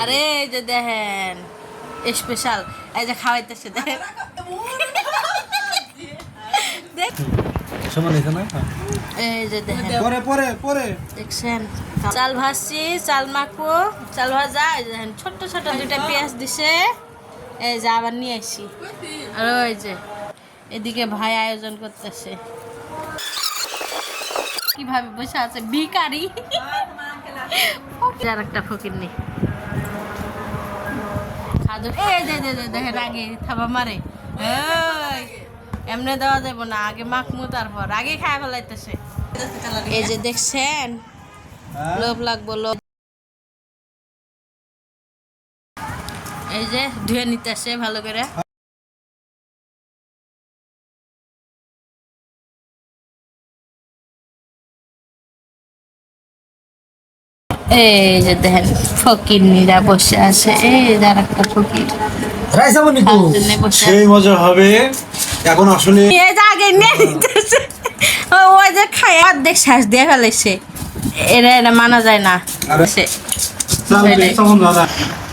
আরে এই যে দেখেন স্পেশাল এই যে খাওয়াইতেছে দেখেন দেখ। সমান হয়েছে না এই যে দেখেন। পরে পরে পরে। দেখছেন? চাল ভাজছি চাল মাখবো চাল ভাজা এই যে দেখেন ছোট্ট ছোট দুইটা পেঁয়াজ দিছে। এই যে আবার নিয়ে আসি। আর ওই যে এদিকে ভাই আয়োজন করতেছে। কীভাবে বসে আছে? ভিকারি আর একটা ফকির নেই। এই থাবা মারে। এমনি দেওয়া যাব না আগে মাখমু তারপর। আগে খায় ফেলাইতেছে। এই যে দেখছেন? লোভ লাগবো লোভ। এই যে ধুয়ে নিতেছে ভালো করে। এই যে দেখেন ফকির নিরা বসে আছে। এই যে আর একটা ফকির। রাইসা খাওয়ার জন্য বসে সেই মজা হবে। এখন আসলে এই যে আগে নিয়ে নিতেছে ওই যে খায় অর্ধেক শ্বাস দিয়ে ফেলেছে। এরা এটা মানা যায় না।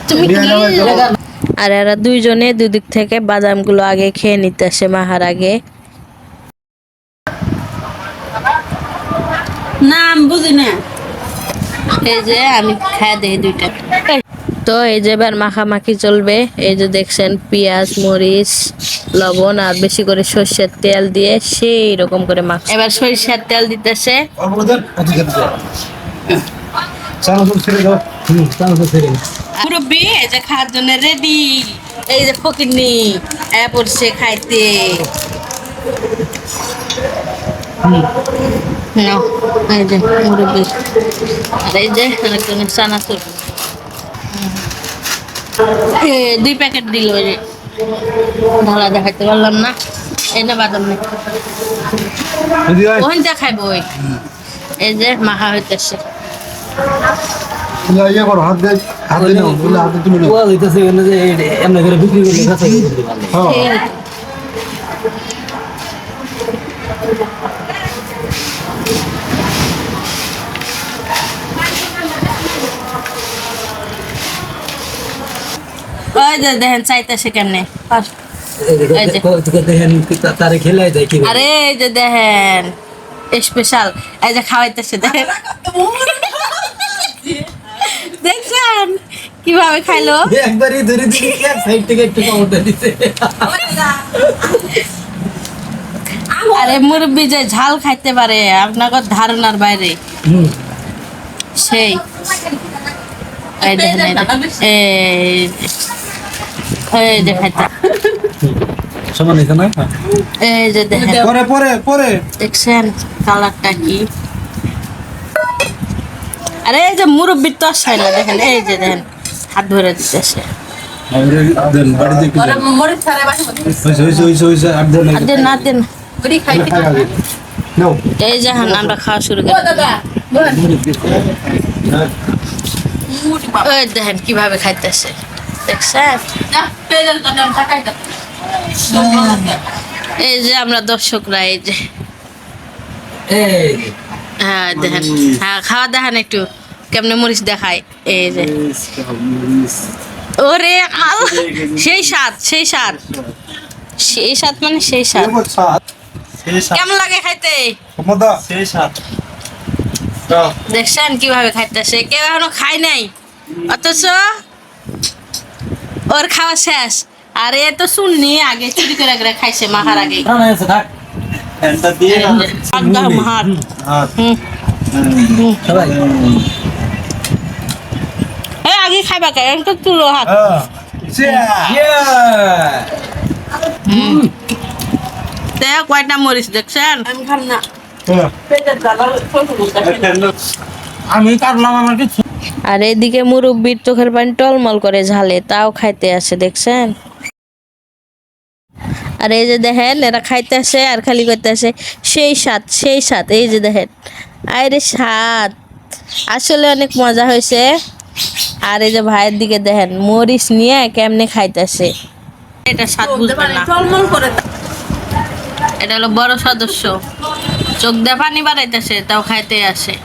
তুমি আর এরা দুইজনে দুদিক থেকে বাদামগুলো আগে খেয়ে নিতেছে মাহার আগে। না আমি বুঝি না। এই যে আমি খায় দিই দুইটা। তো এই যে এবার মাখামাখি চলবে। এই যে দেখছেন পেঁয়াজ, মরিচ, লবণ আর বেশি করে সর্ষের তেল দিয়ে সেই রকম করে মাখ এবার সরিষার তেল দিতেছে। মুরব্বী খাওয়ার জন্য রেডি এই যে ফকিরনি এ পড়ছে খাইতে। নাও, এই যে মুরব্বী আর এই যে আরেকজনের চানাচুর। এ, দুই প্যাকেট দিল ওই যে। ভালো দেখাইতে পারলাম না। এই না বাদাম নেই ওখান যা খাইবো ওই। এই যে মাখা হইতেছে। তুমি ইয়ে করো হাত দিয়ে হাত দিয়ে নাও বলে হাতে তুমি নাও ওয়া হইতাছে এখানে যে এমনি করে বিক্রি করলে কাছে করতে পারবে হ্যাঁ এই ওই যে দেখেন চাইতেছে কেমনে? এই যে। তোকে দেখেন তারে খেলাই যায় কি আরে এই যে দেখেন স্পেশাল এই যে খাওয়াইতেছে দেখেন। দেখছেন কীভাবে খাইলো? একবারই ধরে এক সাইড থেকে একটু দিছে। আরে মুরব্বি যে ঝাল খাইতে পারে আপনাকে ধারণার বাইরে। সেই। এই দেখেন এই। এই যে। এই সমান হয়েছে না এই যে দেখেন পরে পরে পরে। দেখছেন কালারটা কি? আরে এই যে মুরব্বির তো আসায় না দেখেন এই যে দেখেন হাত ধরে দিতেছে। খাইতে এই যে আমরা খাওয়া শুরু ও করি। দেখেন কীভাবে খাইতেছে। দেখছেন দাও এই যে আমরা দর্শকরা এই যে। হ্যাঁ দেখেন। হ্যাঁ খাওয়া দেখেন একটু কেমনে মরিচ দেখায়। এই যে। ওরে সেই স্বাদ সেই স্বাদ। সেই স্বাদ মানে সেই স্বাদ। সাত কেমন লাগে খাইতে? সেই দেখছেন কীভাবে খাইতেছে? কেউ এখনও খায় নাই। অথচ ওর খাওয়া শেষ। আর এ তো শুননি আগে চুরি করে করে খাইছে মাহার আগে। আগে খাইবা কে? একটু তুলো হাত। তে কয়টা মরিচ দেখছেন? আমি আমি কাটলাম আমার কিছু। আর এদিকে মুরব্বির চোখের পানি টলমল করে ঝালে তাও খাইতে আসে দেখছেন? আর এই যে দেখেন এরা খাইতে আসে আর খালি করতে আসে। সেই স্বাদ সেই স্বাদ এই যে দেখেন। আরে স্বাদ আসলে অনেক মজা হয়েছে। আর এই যে ভাইয়ের দিকে দেখেন মরিচ নিয়ে কেমনে খাইতেছে। এটা স্বাদ বুঝবে না টলমল করে এটা হলো বড় সদস্য। চোখ দিয়ে পানি বাড়াইতেছে তাও খাইতে আসে।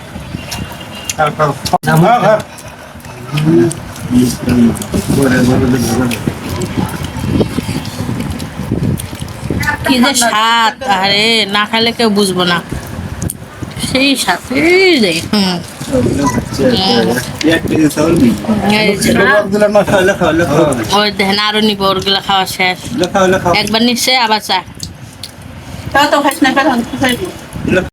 কি যে স্বাদ, আরে না খাইলে কেউ বুঝব না। সেই দেখেন, আরও নিব, ওরগুলো খাওয়া শেষ। একবার নিচ্ছে আবার চা। তো